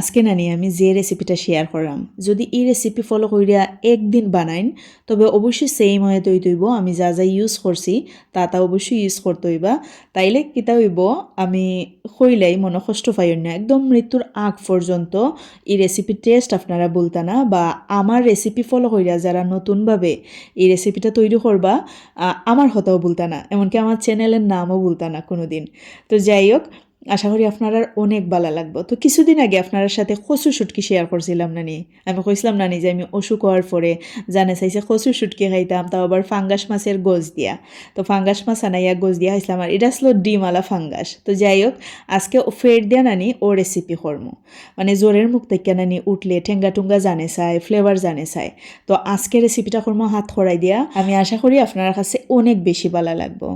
আজকে নানি আমি যে রেসিপিটা শেয়ার করলাম, যদি এই রেসিপি ফলো করিয়া একদিন বানাইন, তবে অবশ্যই সেম হয়ে তৈ তৈব আমি যা যা ইউজ করছি, তা তা অবশ্যই ইউজ করতে হইবা। তাইলে কিতা হইব, আমি কইলাই মনে কষ্ট পাই না, একদম মৃত্যুর আগ পর্যন্ত এই রেসিপি টেস্ট আপনারা বলতা না, বা আমার রেসিপি ফলো করিয়া যারা নতুনভাবে এই রেসিপিটা তৈরি করবা আমার হতাও বলতা না, এমনকি আমার চ্যানেলের নামও বলতা না কোনো দিন তো যাই হোক আশা করি আপনার অনেক ভালো লাগবে। তো কিছুদিন আগে আপনার সাথে কচু শুটকি শেয়ার করছিলাম নানি। আমি কইছিলাম নানি যে আমি অসুখ হওয়ার পরে জানে চাইছে কচু শুটকি খাইতাম, তাও আবার ফাঙ্গাস মাছের গোজ দিয়া। তো ফাঙ্গাস মাছ আনাইয়া গোজ দিয়া খাইছিলাম আর এটা আসলো ডিমালা ফাঙ্গাস। তো যাই হোক, আজকে ও ফের দিয়া নানি ও রেসিপি করমু। মানে জোরের মুখ থেকে নানি উঠলে ঠেঙ্গা টুঙ্গা জানে চাই ফ্লেভার জানে চাই। তো আজকে রেসিপিটা করমু হাত খড়াই দিয়া। আমি আশা করি আপনার কাছে অনেক বেশি ভালো লাগবো।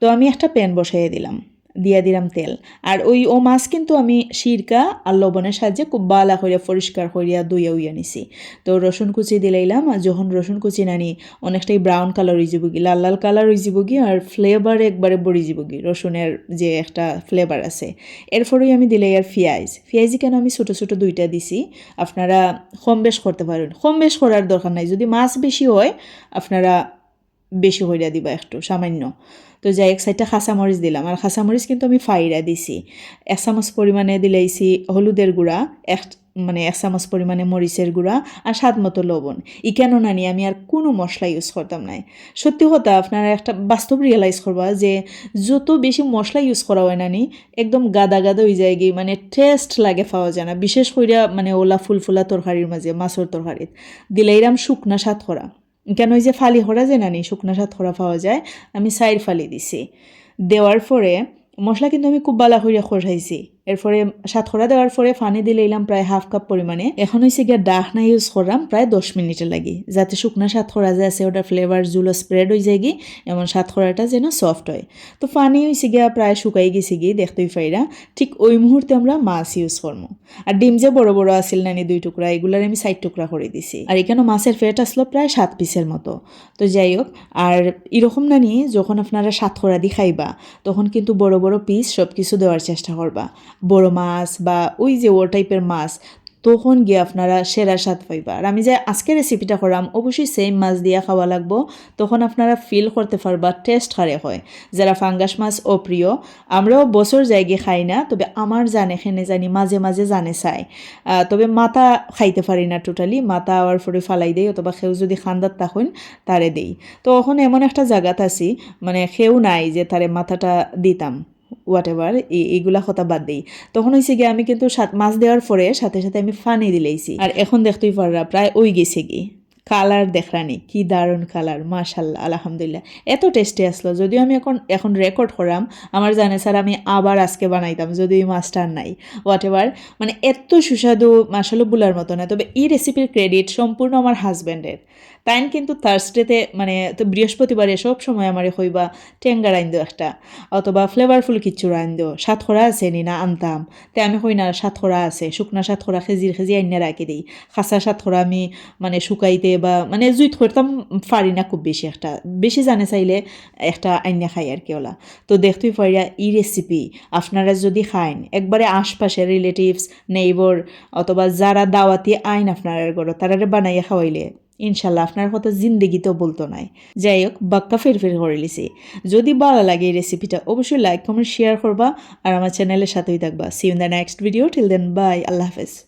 তো আমি একটা প্যান বসাইয়ে দিলাম। দিয়া দিলাম তেল। আর ওই ও মাছ কিন্তু আমি সিরকা আর লবণের সাহায্যে খুব বালা করিয়া পরিষ্কার করিয়া দুইয়া উইয়া নিছি। তো রসুন কুচি দিলাইলাম আর যখন রসুন কুচি নানি, অনেকটাই ব্রাউন কালার হয়ে যাব লাল লাল কালার হয়ে যাব গি আর ফ্লেভার একবারে বড়ি যাব গি রসুনের যে একটা ফ্লেভার আছে। এরপরেই আমি দিলাই আর পেঁয়াজ পেঁয়াজি কেন আমি ছোটো ছোটো দুইটা দিছি, আপনারা কম বেশ করতে পারেন। কম বেশ করার দরকার নাই। যদি মাছ বেশি হয়, আপনারা বেশি হইয়া দিবা একটু, সামান্য। তো যাই এক সাইডটা খাসামরিচ দিলাম। আর খাসামরিচ কিন্তু আমি ফাইরা দিছি। এক চামচ পরিমাণে দিলাইছি হলুদের গুঁড়া, এক মানে এক চামচ পরিমাণে মরিচের গুঁড়া আর স্বাদ মতো লবণ। ই কেন নানি আমি আর কোনো মশলা ইউজ করতাম নাই। সত্যি কথা, আপনারা একটা বাস্তব রিয়েলাইজ করবা যে যত বেশি মশলা ইউজ করা হয় নানি একদম গাদা গাদা হয়ে যায় গিয়ে মানে টেস্ট লাগে পাওয়া যায় না। বিশেষ করে মানে ওলা ফুলফুলা তরকারির মাঝে, মাছের তরকারিত। দিলাইরাম শুকনা স্বাদ করা কেন ওই যে ফালি হরা যে নানি, শুকনা সাত হরা পাওয়া যায়, আমি সাইড ফালি দিছি। দেওয়ার পরে মশলা কিন্তু আমি খুব বালা করিয়া খসাইছি এরপরে সাতখরা দেওয়ার পরে ফানি দিলে এলাম প্রায় হাফ কাপ পরিমাণে। এখন হয়েছে গিয়া ডাকনা ইউজ করলাম প্রায় দশ মিনিটের লাগি। যাতে শুকনা সাতখরা যে আছে ওটার ফ্লেভার জুলো স্প্রেড হয়ে যায় গি, এমন সাতখরাটা যেন সফট হয়। তো ফানি হয়েছে গিয়া প্রায় শুকাই গেছে গিয়ে দেখতেই পাইরা। ঠিক ওই মুহূর্তে আমরা মাছ ইউজ করব আর ডিম যে বড় বড় আসিল নানি দুই টুকরা, এগুলার আমি সাইড টুকরা করে দিছি। আর এখানে মাছের ফেট আসলো প্রায় সাত পিসের মতো। তো যাই হোক, আর এরকম নানি, যখন আপনারা সাতখরা দি খাইবা, তখন কিন্তু বড় বড় পিস সব কিছু দেওয়ার চেষ্টা করবা। বড় মাছ বা ওই যে ও টাইপের মাছ, তখন গিয়ে আপনারা সেরা স্বাদ পাইবা। আর আমি যে আজকে রেসিপিটা করাম, অবশ্যই সেম মাছ দিয়া খাওয়া লাগবো। তখন আপনারা ফিল করতে পারবা টেস্ট হারে হয়। যারা ফাঙ্গাস মাছ অপ্রিয় আমরাও বছর জায়গায় খাই না, তবে আমার জানে, খেনে জানি, মাঝে মাঝে জানে চাই। তবে মাথা খাইতে পারি না টোটালি মাথা আওয়ার পরে ফালাই দেই, অথবা সেও যদি খান্দাত তখন তারে দেই। তো এখন এমন একটা জায়গাত আছি মানে খেউ নাই যে তারে মাথাটা দিতাম। হোয়াট এভার এইগুলা কথা বাদ দিই। তখন হয়েছে গিয়ে আমি কিন্তু মাছ দেওয়ার পরে সাথে সাথে আমি ফানি দিলেইছি। আর এখন দেখতেই পাররা, প্রায় ওই গেছে কি কালার দেখরানি কি দারুণ কালার মাশাল্লাহ, আলহামদুলিল্লাহ। এত টেস্টি আসলো, যদিও আমি এখন এখন রেকর্ড করাম, আমার জানে স্যার আমি আবার আজকে বানাইতাম যদি এই মাছটা নাই। হোয়াট এভার মানে এত সুস্বাদু মাসালো বুলার মতো না তবে এই রেসিপির ক্রেডিট সম্পূর্ণ আমার হাজব্যান্ডের তাইন কিন্তু থার্সডেতে মানে তো বৃহস্পতিবারে সব সময় আমার হইবা টেঙ্গা রাইন দিও একটা, অথবা ফ্লেভারফুল কিচ্ছু রাইন দিও সাতখরা আছে নি না আনতাম। তে আমি কই না সাতখরা আছে, শুকনা সাতখরা খেজির খেজি আইনা রাখি দিই। খাসা সাতখরা আমি মানে শুকাইতে বা মানে জুইত করতাম, পারি না খুব বেশি একটা। বেশি জানে চাইলে একটা আইনা খাই আর কি ওলা। তো দেখতেই পারিয়া ই রেসিপি আপনারা যদি খাইন, একবারে আশপাশের রিলেটিভস নেইবর অথবা যারা দাওয়াতি আইন আপনার ঘর, তারারে বানাইয়া খাওয়াইলে ইনশাল্লাহ আপনার কথা জিন্দেগিতেও বলতো নাই। যাই হোক, বাক্কা ফের ফের করে লিছি যদি ভালো লাগে এই রেসিপিটা অবশ্যই লাইক কমেন্ট শেয়ার করবা। আর আমার চ্যানেলের সাথেই থাকবা। See in the next video till then bye Allah হাফেজ।